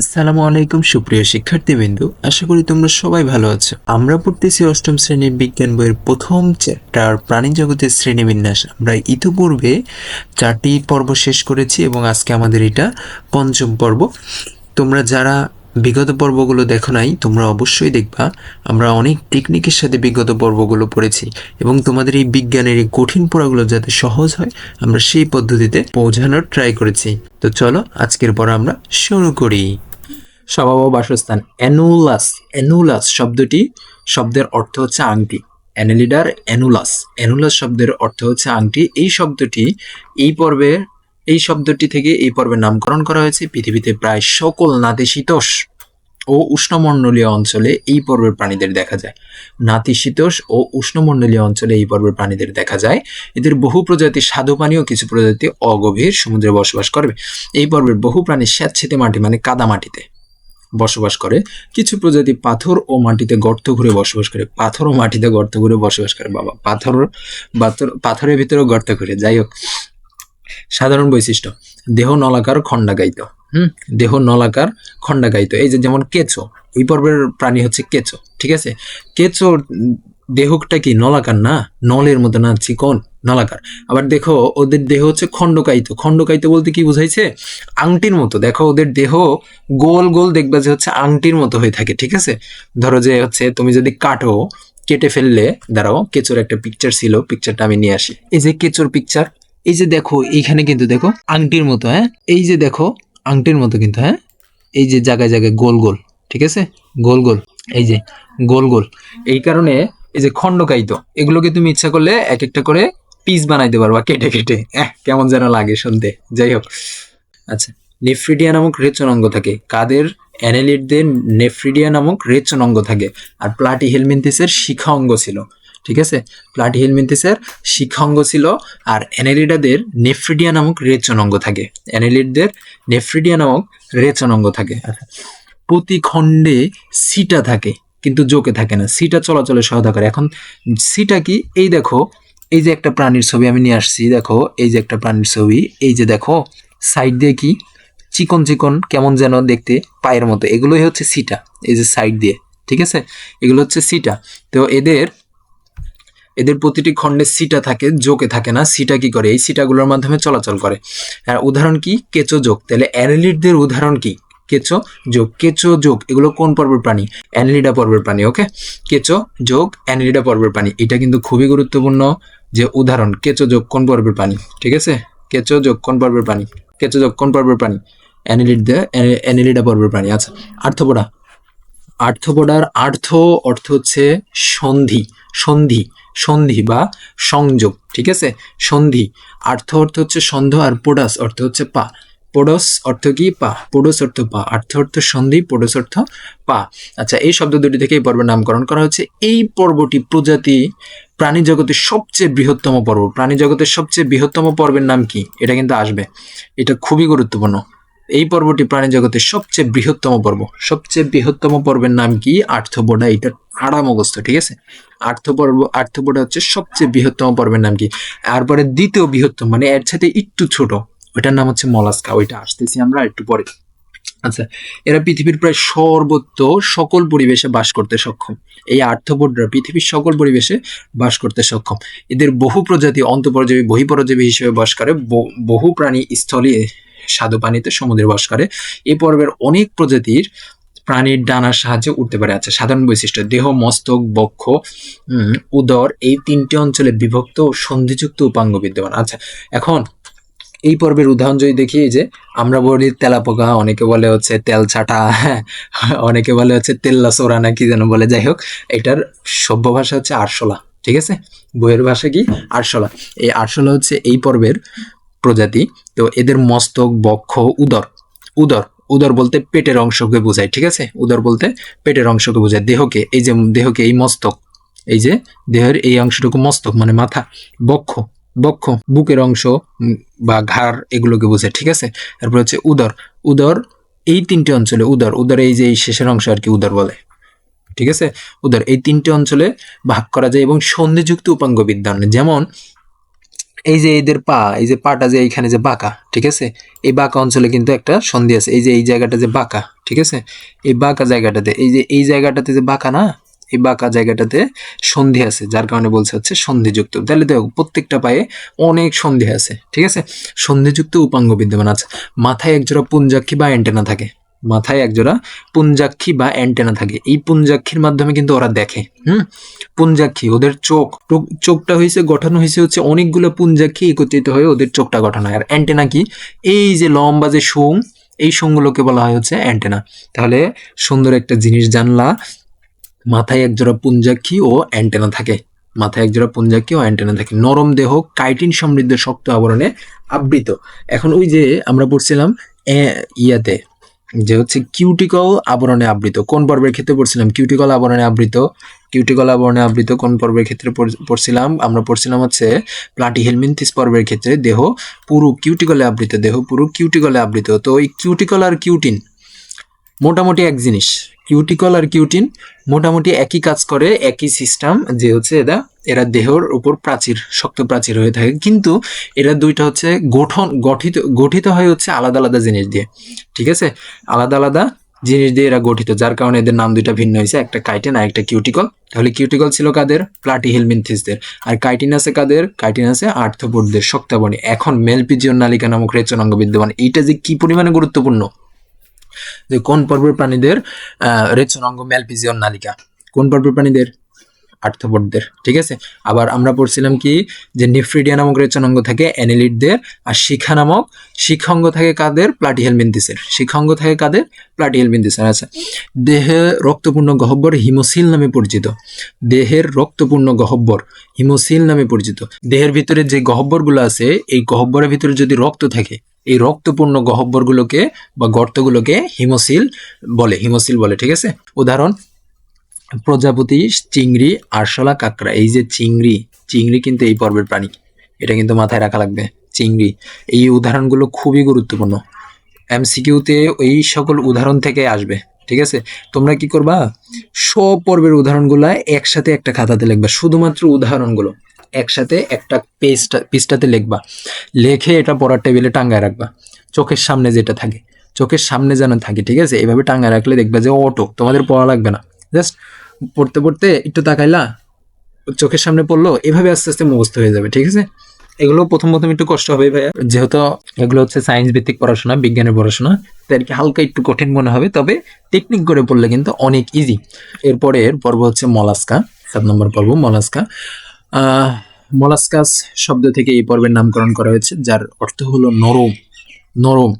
আসসালামু আলাইকুম, সুপ্রিয় শিক্ষার্থীবৃন্দু। আশা করি তোমরা সবাই ভালো আছো। আমরা পড়তেছি অষ্টম শ্রেণির বিজ্ঞান বইয়ের প্রথম চ্যাপ্টার, প্রাণী জগতের শ্রেণীবিন্যাস। আমরা ইতিপূর্বে চারটি পর্ব শেষ করেছি এবং আজকে আমাদের এটা পঞ্চম পর্ব। তোমরা যারা বিগত পর্বগুলো দেখো নাই, তোমরা অবশ্যই দেখবা, আমরা অনেক টেকনিকের সাথে বিগত পর্বগুলো পড়েছি এবং তোমাদের এই বিজ্ঞানের এই কঠিন পড়াগুলো যাতে সহজ হয়, আমরা সেই পদ্ধতিতে পৌঁছানোর ট্রাই করেছি। তো চলো, আজকের পর আমরা শুরু করি। স্বভাব বাসস্থান। অ্যানুলাস অ্যানুলাস শব্দটি শব্দের অর্থ হচ্ছে আংটি। অ্যানেলিডার, অ্যানুলাস। অ্যানুলাস শব্দের অর্থ হচ্ছে আংটি। এই শব্দটি এই পর্বে, এই শব্দটি থেকে এই পর্বের নামকরণ করা হয়েছে। পৃথিবীতে প্রায় সকল নাতিশীতোষ ও উষ্ণমণ্ডলীয় অঞ্চলে এই পর্বের প্রাণীদের দেখা যায়। নাতিশীতোষ ও উষ্ণমণ্ডলীয় অঞ্চলে এই পর্বের প্রাণীদের দেখা যায়। এদের বহু প্রজাতি স্বাদু পানি ও কিছু প্রজাতি অগভীর সমুদ্রে বসবাস করবে। এই পর্বের বহু প্রাণী স্যাঁতসেতে মাটি মানে কাদা মাটিতে। বসবাস করে। কিছু প্রজাতি পাথর ও মাটিতে গর্ত ঘুরে বসবাস করে। পাথর ও মাটিতে গর্ত ঘুরে বসবাস করে। বাবা, পাথর পাথর, পাথরের ভিতরেও গর্ত ঘুরে। যাই হোক, সাধারণ বৈশিষ্ট্য, দেহ নলাকার খণ্ডাকায়িত হুম? দেহ নলাকার খণ্ডাকায়িত এই যে যেমন কেঁচো এই পর্বের প্রাণী হচ্ছে কেঁচো, ঠিক আছে? কেঁচো দেহটা কি নলাকার না? নলের মতো না, চিকন? নলাকার। আবার দেখো, ওদের দেহ হচ্ছে খণ্ডকায়িত। খণ্ডকায়িত বলতে কি বুঝাইছে? আংটির মতো। দেখো, ওদের দেহ গোল গোল দেখবা যে হচ্ছে আংটির মতো হয়ে থাকে, ঠিক আছে? ধরো যে হচ্ছে তুমি যদি কাটো, কেটে ফেললে, দাঁড়াও, কেঁচোর একটা পিকচার ছিল পিকচারটা আমি নিয়ে আসি। এই যে কেঁচোর পিকচার এই যে দেখো, এইখানে কিন্তু দেখো আংটির মতো হ্যাঁ? এই যে দেখো, আংটির মতো কিন্তু হ্যাঁ? এই যে জায়গায় জায়গায় গোল গোল, ঠিক আছে? গোল গোল, এই যে গোল গোল। এই কারণে এই যে খণ্ডকায়িত, এগুলোকে তুমি ইচ্ছা করলে এক একটা করে পিস বানাইতে পারবা, কেটে কেটে। কেমন যেন লাগে শুনতে। যাই হোক। আচ্ছা নেফ্রিডিয়া নামক রেচন অঙ্গ থাকে। কাদের অ্যানেলিডদের নেফ্রিডিয়া নামক রেচন অঙ্গ থাকে। আর প্লাটি হেলমিন্থিসের শিখা অঙ্গ ছিল। ঠিক আছে? প্লাটি হেলমিন্থিসের শিখা অঙ্গ ছিল আর অ্যানেলিডাদের নেফ্রিডিয়া নামক রেচন অঙ্গ থাকে। অ্যানেলিডদের নেফ্রিডিয়া নামক রেচন অঙ্গ থাকে। আচ্ছা প্রতি খণ্ডে সিটা থাকে, কিন্তু জোকে থাকে না। সিটা চলাচলে সহায়তা করে। এখন সিটা কি? এই দেখো এই যে একটা প্রাণীর ছবি আমি নিয়ে আসছি, দেখো, এই যে একটা প্রাণীর ছবি, এই যে দেখো সাইড দিয়ে কি? চিকন চিকন, কেমন যেন দেখতে, পায়ের মতো। এগুলোই হচ্ছে সিটা, এই যে সাইড দিয়ে, ঠিক আছে? এগুলো হচ্ছে সিটা। তো এদের এদের প্রতিটি খণ্ডে সিটা থাকে জোকে থাকে না। সিটা কি করে? এই সিটাগুলোর মাধ্যমে চলাচল করে। আর উদাহরণ কি? কেঁচো যোগ। তাহলে অ্যানালিডদের উদাহরণ কি? কেঁচো যোগ কেঁচো যোগ, এগুলো কোন পর্বের প্রাণী? অ্যানলিডা পর্বের প্রাণী, ওকে? কেঁচো যোগ, অ্যানলিডা পর্বের প্রাণী। এটা কিন্তু খুবই গুরুত্বপূর্ণ যে উদাহরণ, কেঁচো যোগ কোন পর্বের প্রাণী? ঠিক আছে? কেঁচো যোগ কোন পর্বের প্রাণী? কেঁচো যোগ কোন পর্বের প্রাণী? অ্যানিলিড অ্যানিলিডা পর্বের প্রাণী। আচ্ছা আর্থপোডা আর্থপোডার আর্থ অর্থ হচ্ছে সন্ধি সন্ধি সন্ধি বা সংযোগ, ঠিক আছে? সন্ধি, আর্থ অর্থ হচ্ছে সন্ধ আর পোডাস অর্থ হচ্ছে পা। পোডস অর্থ কি? পা। পোডস অর্থ পা। আর্থ অর্থ সন্ধি, পোডস অর্থ পা। আচ্ছা এই শব্দ দুটি থেকে এই পর্বের নামকরণ করা হচ্ছে। এই পর্বটি প্রজাতি প্রাণী জগতের সবচেয়ে বৃহত্তম পর্ব। প্রাণী জগতের সবচেয়ে বৃহত্তম পর্বের নাম কি? এটা কিন্তু আসবে। এটা খুবই গুরুত্বপূর্ণ। এই পর্বটি প্রাণী জগতের সবচেয়ে বৃহত্তম পর্ব। সবচেয়ে বৃহত্তম পর্বের নাম কি? আর্থবোডা এটা আড়া মুখস্থ ঠিক আছে? আর্থপর্ব আর্থবোডা হচ্ছে সবচেয়ে বৃহত্তম পর্বের নাম কি? তারপরে দ্বিতীয় বৃহত্তম মানে এর সাথে একটু ছোট। ওইটার নাম হচ্ছে মলাস্কা, ওইটা আসতেছি আমরা একটু পরে। আচ্ছা এরা পৃথিবীর প্রায় সর্বত্র সকল পরিবেশে বাস করতে সক্ষম। এই আর্থবোডরা পৃথিবীর সকল পরিবেশে বাস করতে সক্ষম। এদের বহু প্রজাতি অন্তঃপরজীবী, বহিপরজীবী হিসেবে বাস করে বহু প্রাণী স্থলে স্বাদু পানিতে সমুদ্রে বাস করে। এই পর্বের অনেক প্রজাতির প্রাণীর ডানার সাহায্যে উঠতে পারে। আচ্ছা সাধারণ বৈশিষ্ট্য, দেহ, মস্তক, বক্ষ উদর, এই তিনটি অঞ্চলে বিভক্ত সন্ধিযুক্ত উপাঙ্গ বিদ্যমান। আচ্ছা এখন এই পর্বের উদাহরণ যদি দেখি যে আমরা বলি তেলাপোকা, অনেকে বলে হচ্ছে তেল ছাটা হ্যাঁ অনেকে বলে হচ্ছে তেল্লা সোরা না কি যেন বলে, যাই হোক, এটার সভ্য ভাষা হচ্ছে আরশোলা, ঠিক আছে? বইয়ের ভাষা কি? আরশোলা। এই আরশোলা হচ্ছে এই পর্বের প্রজাতি। তো এদের মস্তক, বক্ষ, উদর। উদর উদর বলতে পেটের অংশকে বোঝায়, ঠিক আছে? উদর বলতে পেটের অংশকে বোঝায়, দেহকে, এই যে দেহকে এই মস্তক, এই যে দেহের এই অংশটুকু মস্তক মানে মাথা, বক্ষ। বক্ষ বুকের অংশ বা ঘাড় এগুলোকে বোঝায় ঠিক আছে? তারপর হচ্ছে উদর। উদর, এই তিনটে অঞ্চলে উদর উদর এই যে এই শেষের অংশ আর কি উদর বলে, ঠিক আছে? উদর, এই তিনটে অঞ্চলে ভাগ করা যায় এবং সন্ধিযুক্ত উপাঙ্গ বিদ্যান, যেমন এই যে এদের পা, এই যে পাটা যে এইখানে যে বাঁকা, ঠিক আছে? এই বাঁকা অঞ্চলে কিন্তু একটা সন্ধি আছে, এই যে এই জায়গাটা যে বাঁকা, ঠিক আছে? এই বাঁকা জায়গাটাতে, এই যে এই জায়গাটাতে যে বাঁকা না এই বাঁকা জায়গাটাতে সন্ধি আছে, যার কারণে বলছে হচ্ছে সন্ধিযুক্ত। তাহলে দেখো, প্রত্যেকটা পায়ে অনেক সন্ধি আছে, ঠিক আছে? সন্ধিযুক্ত উপাঙ্গ বিদ্যমান আছে। মাথায় একজোড়া পুঞ্জাক্ষী বা অ্যান্টেনা থাকে। মাথায় একজোড়া পুঞ্জাক্ষী বা অ্যান্টেনা থাকে। এই পুঞ্জাক্ষীর মাধ্যমে কিন্তু ওরা দেখে, হুম? পুঞ্জাক্ষী, ওদের চোখ। চোখ- চোখটা হয়েছে গঠন হয়েছে হচ্ছে অনেকগুলো পুঞ্জাক্ষী একত্রিত হয়ে ওদের চোখটা গঠন হয়। আর অ্যান্টেনা কি? এই যে লম্বা যে শুং, এই শুংগুলোকে বলা হয় হচ্ছে অ্যান্টেনা। তাহলে সুন্দর একটা জিনিস জানলা মাথায় এক একজোড়া পুঞ্জাক্ষী ও অ্যান্টেনা থাকে। মাথায় এক একজোড়া পুঞ্জাক্ষী ও অ্যান্টেনা থাকে। নরম দেহ, কাইটিন সমৃদ্ধ শক্ত আবরণে আবৃত। এখন ওই যে আমরা পড়ছিলাম ইয়াতে, যে হচ্ছে কিউটিকল আবরণে আবৃত। কোন পর্বের ক্ষেত্রে পড়ছিলাম? কিউটিকল আবরণে আবৃত। কিউটিকল আবরণে আবৃত কোন পর্বের ক্ষেত্রে পড়ছিলাম? আমরা পড়ছিলাম হচ্ছে প্লাটি হেলমিনথিস পর্বের ক্ষেত্রে। দেহ পুরু কিউটিকলে আবৃত, দেহ পুরু কিউটিকলে আবৃত। তো ওই কিউটিকল আর কিউটিন মোটামুটি এক জিনিস। কিউটিকল আর কিউটিন মোটামুটি একই কাজ করে, একই সিস্টেম যে হচ্ছে এরা এরা দেহর উপর প্রাচীর, শক্ত প্রাচীর হয়ে থাকে। কিন্তু এরা দুইটা হচ্ছে গঠন, গঠিত গঠিত হয় হচ্ছে আলাদা আলাদা জিনিস দিয়ে। ঠিক আছে? আলাদা আলাদা জিনিস দিয়ে এরা গঠিত, যার কারণে এদের নাম দুইটা ভিন্ন হয়েছে, একটা কাইটিন আর একটা কিউটিকল তাহলে কিউটিকল ছিল কাদের? প্লাটি হেলমিনথিসদের আর কাইটিন আছে কাদের? কাইটিন আছে আর্থবোর্ডদের শক্তাবনী। এখন মেলপিজিয়ন নালিকা নামক রেচনাঙ্গ বিদ্যমান। এইটা যে কি পরিমাণে গুরুত্বপূর্ণ? যে কোন পর্বের প্রাণীদের আহ, রেচনাঙ্গ মেলপিজিয়ন নালিকা? কোন পর্বের প্রাণীদের? আর্থবোর্ডদের ঠিক আছে? আবার আমরা পড়ছিলাম কি যে নিফ্রিডিয়া নামক রেচনাঙ্গ থাকে অ্যানিলিডদের আর শিখা নামক শিখাঙ্গ থাকে কাদের? প্লাটিহেলমিন্থিসের শিখাঙ্গ থাকে কাদের? প্লাটিহেলমিন্থিসের আচ্ছা। দেহে রক্তপূর্ণ গহ্বর হিমোসিল নামে পরিচিত। দেহের রক্তপূর্ণ গহ্বর হিমোসিল নামে পরিচিত। দেহের ভিতরে যে গহ্বরগুলো আছে এই গহ্বরের ভিতরে যদি রক্ত থাকে এই রক্তপূর্ণ গহ্বরগুলোকে বা গর্তগুলোকে হিমোসিল বলে হিমোসিল বলে, ঠিক আছে? উদাহরণ, প্রজাপতি, চিংড়ি, আরশোলা, কাঁকড়া। এই যে চিংড়ি চিংড়ি কিন্তু এই পর্বের প্রাণী। এটা কিন্তু মাথায় রাখা লাগবে, চিংড়ি। এই উদাহরণগুলো খুবই গুরুত্বপূর্ণ। এমসিকিউতে এই সকল উদাহরণ থেকে আসবে, ঠিক আছে? তোমরা কি করবা? সব পর্বের উদাহরণগুলো একসাথে একটা খাতাতে লিখবা, শুধুমাত্র উদাহরণগুলো। একসাথে একটা পেজটা পিসটাতে লিখবা। লেখে এটা পড়ার টেবিলে টাঙ্গায় রাখবা। চোখের সামনে যেটা থাকে। চোখের সামনে যেন থাকে, ঠিক আছে? এভাবে টাঙ্গায় রাখলে দেখবা যে অটো তোমাদের পড়া লাগবে না। জাস্ট পড়তে পড়তে একটু তাকাইলা, চোখের সামনে পড়ল, এভাবে আস্তে আস্তে মুখস্থ হয়ে যাবে, ঠিক আছে? এগুলো প্রথম প্রথম একটু কষ্ট হবে ভাইয়া। যেহেতু এগুলো হচ্ছে সায়েন্স ভিত্তিক পড়াশোনা, বিজ্ঞানের পড়াশোনা, তাই আর কি হালকা একটু কঠিন মনে হবে, তবে টেকনিক করে পড়লে কিন্তু অনেক ইজি এরপরে পর্ব হচ্ছে মলাস্কা, সাত নম্বর পর্ব মলাস্কা। মলাস্কাস শব্দ থেকে এই পর্বের নামকরণ করা হয়েছে, যার অর্থ হলো নরম নরম।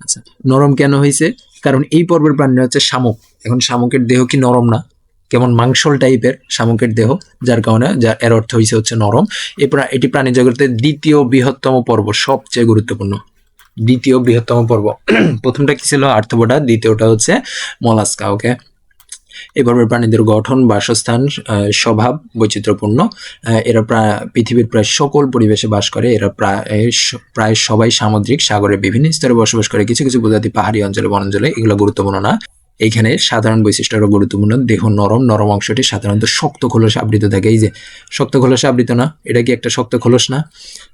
আচ্ছা নরম কেন হয়েছে? কারণ এই পর্বের প্রাণী হচ্ছে শামুক। এখন শামুকের দেহ কি নরম না? কেমন মাংসল টাইপের শামুকের দেহ, যার কারণে, যার, এর অর্থ হয়েছে হচ্ছে নরম। এরপর এটি প্রাণী জগতের দ্বিতীয় বৃহত্তম পর্ব, সবচেয়ে গুরুত্বপূর্ণ। দ্বিতীয় বৃহত্তম পর্ব। প্রথমটা কি ছিল? আর্থবোডা, দ্বিতীয়টা হচ্ছে মলাস্কা ওকে পর্বের প্রাণীদের গঠন, বাসস্থান স্বভাব বৈচিত্র্যপূর্ণ। এরা প্রায় পৃথিবীর প্রায় সকল পরিবেশে বাস করে। এরা প্রায় প্রায় সবাই সামুদ্রিক। সাগরের বিভিন্ন স্তরে বসবাস করে। কিছু কিছু প্রজাতি পাহাড়ি অঞ্চলে বনাঞ্চলে এগুলো গুরুত্বপূর্ণ না। এইখানে সাধারণ বৈশিষ্ট্যটা গুরুত্বপূর্ণ। দেহ নরম নরম অংশটি সাধারণত শক্ত খোলসে আবৃত থাকে। এই যে শক্ত খোলসে আবৃত না, এটা কি একটা শক্ত খোলস না?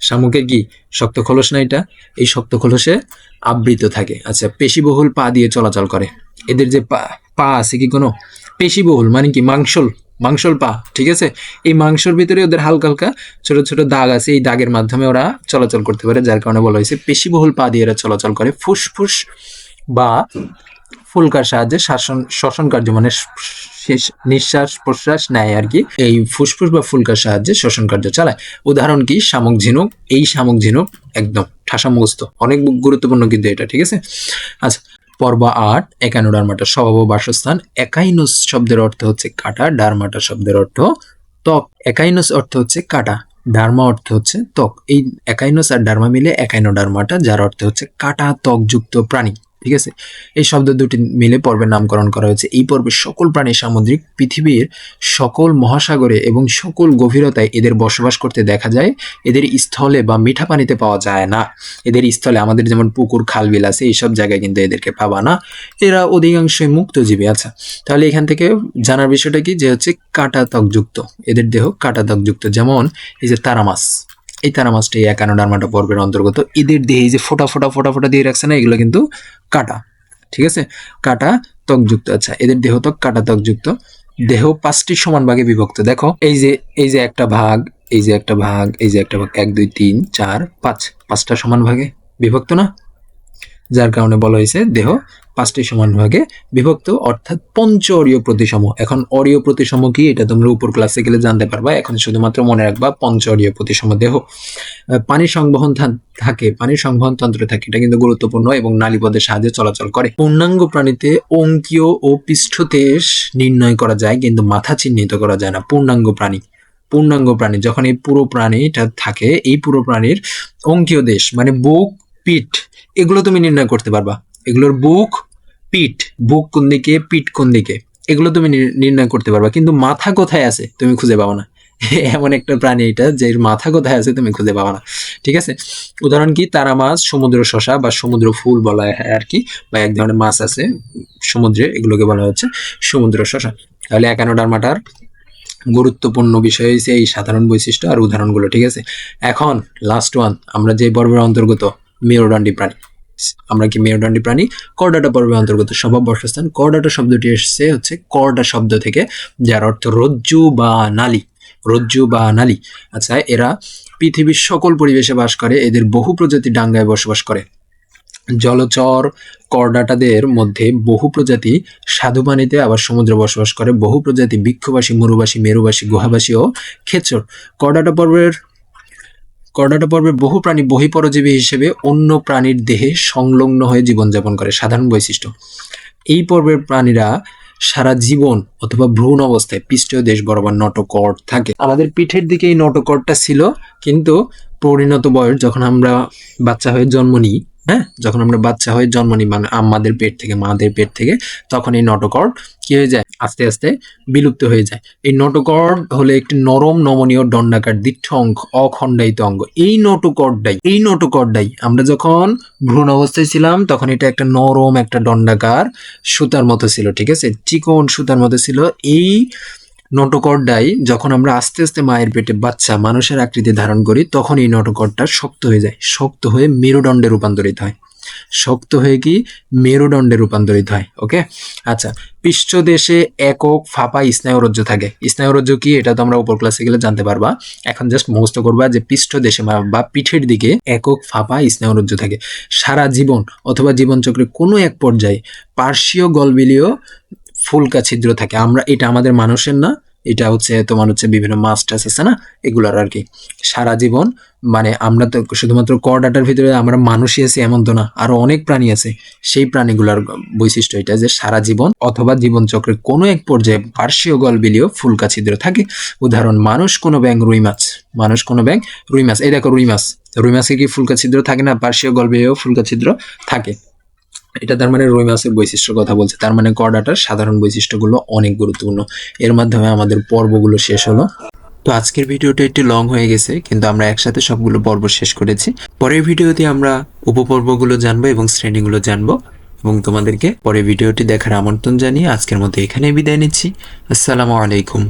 শামুকের কি শক্ত খোলস না এটা? এই শক্ত খোলসে আবৃত থাকে। আচ্ছা পেশিবহুল পা দিয়ে চলাচল করে। এদের যে পা পা আছে কি কোনো? পেশিবহুল মানে কি, মাংসল মাংসল পা, ঠিক আছে? এই মাংসর ভিতরে ওদের হালকা হালকা ছোট ছোট দাগ আছে, এই দাগের মাধ্যমে ওরা চলাচল করতে পারে, যার কারণে বলা হয়েছে পেশিবহুল পা দিয়ে এরা চলাচল করে। ফুসফুস বা ফুলকার সাহায্যে শাসন, শ্বসন কার্য মানে শেষ, নিঃশ্বাস প্রশ্বাস নেয় আর কি, এই ফুসফুস বা ফুলকার সাহায্যে শ্বসন কার্য চালায়। উদাহরণ কি, শামুক ঝিনুক? এই শামুক ঝিনুক একদম ঠাসা মুখস্থ অনেক গুরুত্বপূর্ণ কিন্তু এটা, ঠিক আছে? আচ্ছা পর্ব আট একানো ডারমাটা স্বভাব বাসস্থান। একাইনোস শব্দের অর্থ হচ্ছে কাটা, ডারমাটা শব্দের অর্থ ত্বক। একাইনোস অর্থ হচ্ছে কাটা, ডার্মা অর্থ হচ্ছে ত্বক। এই একাইনোস আর ডার্মা মিলে একাইনো ডার্মাটা, যার অর্থ হচ্ছে কাটা ত্বকযুক্ত প্রাণী। ঠিক আছে? এই শব্দ দুটি মিলে পর্বের নামকরণ করা হয়েছে। এই পর্বের সকল প্রাণী সামুদ্রিক, পৃথিবীর সকল মহাসাগরে এবং সকল গভীরতায় এদের বসবাস করতে দেখা যায়। এদের স্থলে বা মিঠা পানিতে পাওয়া যায় না। এদের স্থলে আমাদের যেমন পুকুর খাল বিল আছে এইসব জায়গায় কিন্তু এদেরকে পাবা না। এরা অধিকাংশই মুক্তজীবী আচ্ছা তাহলে এখান থেকে জানার বিষয়টা কি? যে হচ্ছে কাটা ত্বকযুক্ত এদের দেহ কাটা ত্বকযুক্ত যেমন এই যে তারা মাছ এই তারা মাছটা এই একানোডার্মাটা পর্বের অন্তর্গত। এদের দেহে এই যে ফোটা ফোটা ফোটা ফোটা দিয়ে রাখছে না, এগুলো কিন্তু কাটা। ঠিক আছে? কাটা, ত্বকযুক্ত। আচ্ছা এদের দেহ ত্বক, কাটা, ত্বকযুক্ত। দেহ পাঁচটি সমান ভাগে বিভক্ত। দেখো, এই যে এই যে একটা ভাগ, এই যে একটা ভাগ, এই যে একটা ভাগ, এক, দুই, তিন, চার, পাঁচ। পাঁচটা সমান ভাগে বিভক্ত না? যার কারণে বলা হয়েছে দেহ পাঁচটি সমান ভাগে বিভক্ত, অর্থাৎ পঞ্চ অরীয় প্রতিসম। এখন অরীয় প্রতিসম কি? এটা তোমরা উপর ক্লাসে গেলে জানতে পারবা। এখন শুধুমাত্র মনে রাখবা পঞ্চ অরীয় প্রতিসম দেহ। পানি সংবহন থাকে, পানির সংবহন তন্ত্র থাকে। এটা কিন্তু গুরুত্বপূর্ণ এবং নালীপদের সাহায্যে চলাচল করে। পূর্ণাঙ্গ প্রাণীতে অঙ্কীয় ও পৃষ্ঠদেশ নির্ণয় করা যায়, কিন্তু মাথা চিহ্নিত করা যায় না। পূর্ণাঙ্গ প্রাণী। পূর্ণাঙ্গ প্রাণী। যখন এই পুরো প্রাণীটা থাকে, এই পুরো প্রাণীর অঙ্কীয় দেশ মানে বুক পিঠ, এগুলো তুমি নির্ণয় করতে পারবা। এগুলোর বুক, পিঠ, বুক কোন দিকে, পিঠ কোন দিকে, এগুলো তুমি নির- নির্ণয় করতে পারবা। কিন্তু মাথা কোথায় আছে, তুমি খুঁজে পাবো না। এমন একটা প্রাণী এটা, যে মাথা কোথায় আছে, তুমি খুঁজে পাবা না। ঠিক আছে? উদাহরণ কি? তারা মাছ, সমুদ্র শশা বা সমুদ্র ফুল বলা হয় আর কি, বা এক ধরনের মাছ আছে, সমুদ্রে, এগুলোকে বলা হচ্ছে সমুদ্র শশা। তাহলে একানোডার্মাটার গুরুত্বপূর্ণ বিষয় হয়েছে এই সাধারণ বৈশিষ্ট্য আর উদাহরণগুলো, ঠিক আছে? এখন লাস্ট ওয়ান আমরা যে পর্বের অন্তর্গত মেরুদণ্ডী প্রাণী। আমরা কি মেরুদণ্ডী প্রাণী? করডাটা পর্বের অন্তর্গত স্বভাব বর্ষস্থান। করডাটা শব্দটি এসেছে হচ্ছে করডা শব্দ থেকে, যার অর্থ রজ্জু বা নালী। রজ্জু বা নালী। আচ্ছা এরা পৃথিবীর সকল পরিবেশে বাস করে, এদের বহু প্রজাতি ডাঙ্গায় বসবাস করে। জলচর করডাটাদের মধ্যে বহু প্রজাতি পানিতে আবার সমুদ্রে বসবাস করে, বহু প্রজাতি বৃক্ষবাসী, মরুবাসী, মেরুবাসী, গুহাবাসী ও খেচর করডাটা পর্বের করডাটা পর্বের বহু প্রাণী বহিপরজীবী হিসেবে অন্য প্রাণীর দেহে সংলগ্ন হয়ে জীবনযাপন করে। সাধারণ বৈশিষ্ট্য, এই পর্বের প্রাণীরা সারা জীবন অথবা ভ্রূণ অবস্থায় পৃষ্ঠীয় দেশ বরাবর নটকট থাকে। আমাদের পিঠের দিকে এই নটকটটা ছিল, কিন্তু পরিণত বয়স যখন আমরা বাচ্চা হয়ে জন্ম নিই হ্যাঁ? যখন আমরা বাচ্চা হয়ে জন্ম নিই মানে আমাদের পেট থেকে, মাদের পেট থেকে, তখন এই নটকট কি হয়ে যায়? আস্তে আস্তে বিলুপ্ত হয়ে যায়। এই নটকট হলো একটি নরম নমনীয় দণ্ডাকার দীর্ঘ অঙ্গ অখণ্ডায়িত অঙ্গ। এই নটকটটাই এই নটকটটাই আমরা যখন ভ্রূণ অবস্থায় ছিলাম, তখন এটা একটা নরম একটা দণ্ডাকার সুতার মতো ছিল, ঠিক আছে? চিকন সুতার মতো ছিল। এই নটকটটাই যখন আমরা আস্তে আস্তে মায়ের পেটে বাচ্চা, মানুষের আকৃতি ধারণ করি, তখন এই নটকটটা শক্ত হয়ে যায়, শক্ত হয়ে মেরুদণ্ডে রূপান্তরিত হয়। শক্ত হয়ে কি মেরুদণ্ডে রূপান্তরিত হয় ওকে আচ্ছা পৃষ্ঠদেশে একক ফাঁপা স্নায়ুরজ্জ থাকে। স্নায়ুরজ্জ কি? এটা তো আমরা উপর ক্লাসে গেলে জানতে পারবা। এখন জাস্ট মুখস্থ করবা যে পৃষ্ঠদেশে বা- পিঠের দিকে একক ফাঁপা স্নায়ুরজ্জ থাকে। সারা জীবন অথবা জীবনচক্রের কোনো এক পর্যায়ে পার্শ্বীয় গলবিলীয় ফুলকা ছিদ্র থাকে। আমরা এটা আমাদের মানুষের না এটা হচ্ছে তোমার হচ্ছে বিভিন্ন টাছ আছে না? এগুলার আর কি সারা জীবন মানে আমরা তো শুধুমাত্র করডাটার ভিতরে আমরা মানুষই আছি এমন তো না, আরও অনেক প্রাণী আছে। সেই প্রাণীগুলোর বৈশিষ্ট্য এটা যে সারা জীবন অথবা জীবনচক্রের কোনো এক পর্যায়ে পার্শ্বীয় গলবিলীয় ফুলকা ছিদ্র থাকে। উদাহরণ, মানুষ কোনো ব্যাং রুই মাছ। মানুষ কোনো ব্যাং রুই মাছ। এই দেখো রুই মাছ। রুই মাছে কি ফুলকা ছিদ্র থাকে না? পার্শ্বীয় গলবিলীয় ফুলকা ছিদ্র থাকে। এটা তার মানে রুই মাছের বৈশিষ্ট্যর কথা বলছে। তার মানে করডাটার সাধারণ বৈশিষ্ট্যগুলো অনেক গুরুত্বপূর্ণ। এর মাধ্যমে আমাদের পর্বগুলো শেষ হলো। তো আজকের ভিডিওটা একটু লং হয়ে গেছে, কিন্তু আমরা একসাথে সবগুলো পর্ব শেষ করেছি। পরের ভিডিওতে আমরা উপপর্বগুলো জানব এবং শ্রেণীগুলো জানব। এবং তোমাদেরকে পরের ভিডিওটি দেখার আমন্ত্রণ জানিয়ে আজকের মতো এখানে বিদায় নিচ্ছি। আসসালামু আলাইকুম।